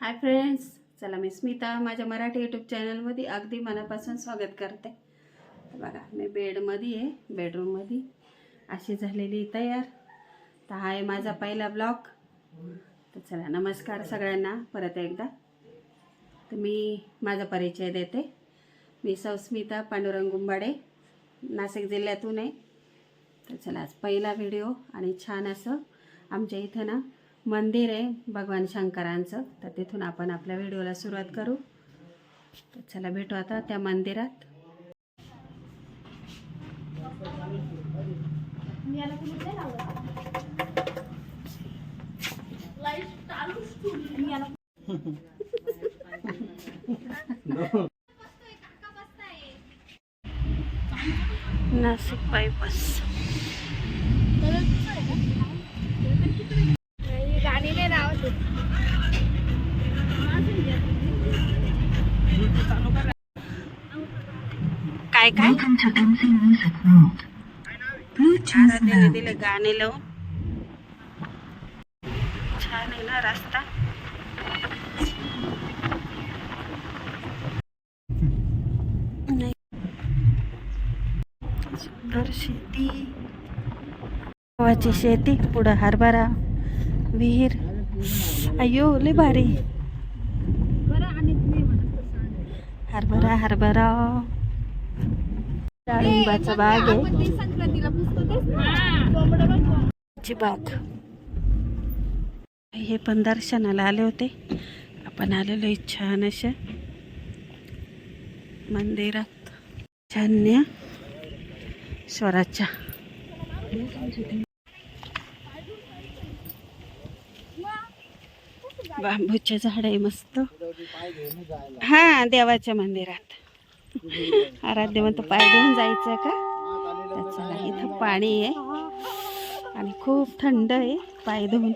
Hi friends चला मी स्मिता माझ्या Marathi YouTube चॅनलमध्ये अगदी मनापासून स्वागत करते. बघा मी बेडमध्ये आहे बेडरूममध्ये अशी झालेली तयार. तर हा आहे माझा पहिला ब्लॉग तर चला नमस्कार सगळ्यांना परत एकदा. तर मी माझा परिचय देते. मी सौस्मिता पांडुरंग गुंबाडे नाशिक जिल्ह्यातून आहे. तर चला आज पहिला व्हिडिओ आणि छान असं आमच्या इथं ना मंदिर आहे भगवान शंकरांचं. तर तिथून आपण आपल्या व्हिडिओला सुरुवात करू. तर चला भेटू आता त्या मंदिरात. Nashik bypass आराध्याने mode. दिले गाणे लावून. छान आहे ना रस्ता. सुंदर शेती. गव्हाची शेती पुढं हरभरा विहीर. अयो लय भारी. हरभरा हरभरा. डाळिंबाचा बाग आहे. बाग. हे पण दर्शनाला आले होते. आपण आलेलो आहे छान अशा मंदिरात. छान्य स्वराच्या बांबूचे झाड आहे मस्त. हा देवाच्या मंदिरात. आराध्य म्हणतो पाय घेऊन जायचं का? तर चला इथं पाणी आहे. आणि खूप थंड आहे पाय धुवून.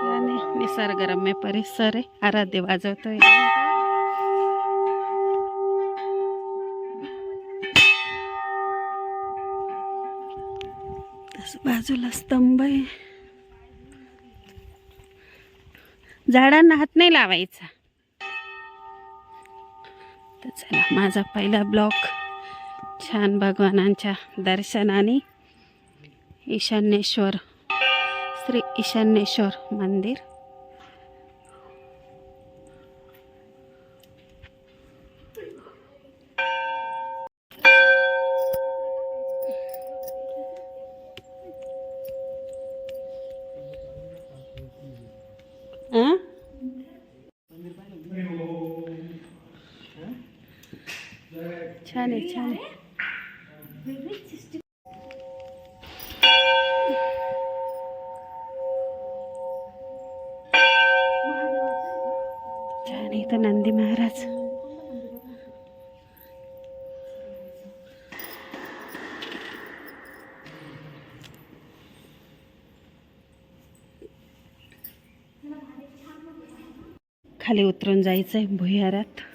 छान आहे. निसर्गरम्य परिसर आहे. आराध्य वाजवतोय. तसं बाजूला स्तंभ आहे. झाडांना हात नाही लावायचा. तर चला माझा पहिला ब्लॉक छान भगवानांच्या दर्शनाने ईशान्येश्वर श्री ईशान्येश्वर मंदिर. छान आहे छान आहे. छान आहे इथं नंदी महाराज. खाली उतरून जायचं आहे भुयारात.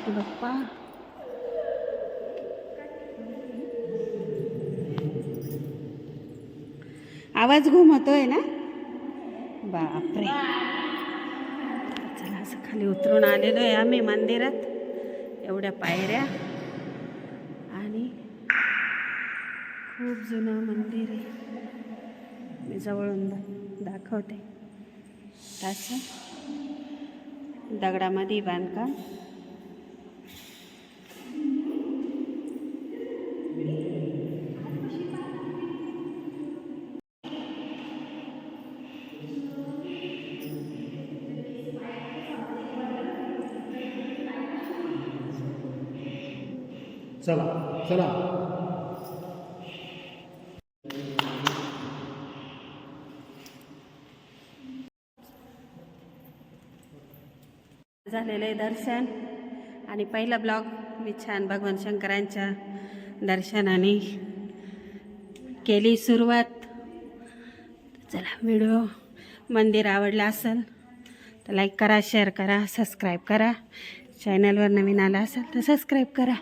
गणपती बाप्पा आवाज घुमतोय ना? बापरे. चला असं खाली उतरून आलेलो आहे आम्ही मंदिरात. एवढ्या पायऱ्या. आणि खूप जुनं मंदिर आहे. मी जवळून दाखवते. असं. दगडामध्ये बांधकाम. चला चला. झालेलं आहे दर्शन. आणि पहिला ब्लॉग मी छान भगवान शंकरांच्या दर्शनाने केली सुरुवात. चला व्हिडिओ मंदिर आवडला असेल तर लाईक करा शेअर करा सबस्क्राईब करा. चॅनलवर नवीन आला असेल तर सबस्क्राईब करा.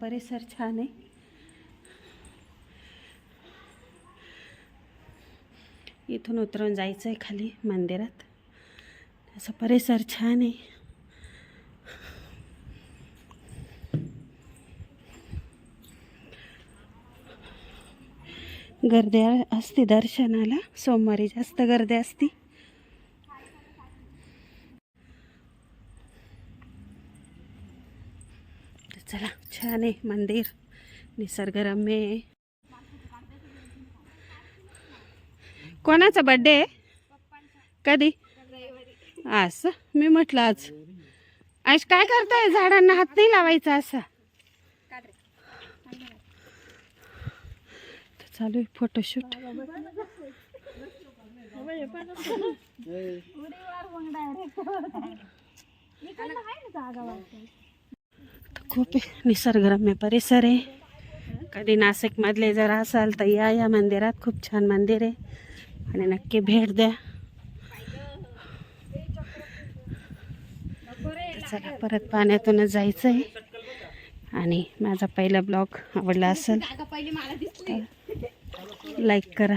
परिसर छान आहे. इथून उतरून जायचं आहे खाली मंदिरात. असं परिसर छान आहे. गर्दी असते दर्शनाला सोमवारी जास्त गर्दी असते. तर चला छान आहे मंदिर निसर्गरम्य आहे. कोणाचा बड्डे आहे? कधी? असं मी म्हटलं आज. आज काय करताय? झाडांना हात नाही लावायचा असा. चालू आहे फोटोशूट खूप निसर्गरम्य परिसर आहे. कधी नाशिकमधले जर असाल तर या या मंदिरात खूप छान मंदिर आहे. आणि नक्की भेट द्या. चला परत पाण्यातूनच जायचं आहे आणि माझा पहिला ब्लॉग आवडला असेल लाईक करा.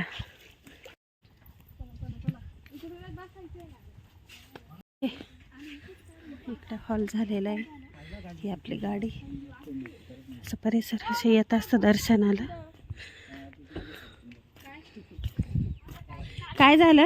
इकडं हॉल झालेला आहे. ही आपली गाडी. असं परिसर असे येत असतं दर्शनाला. काय झालं?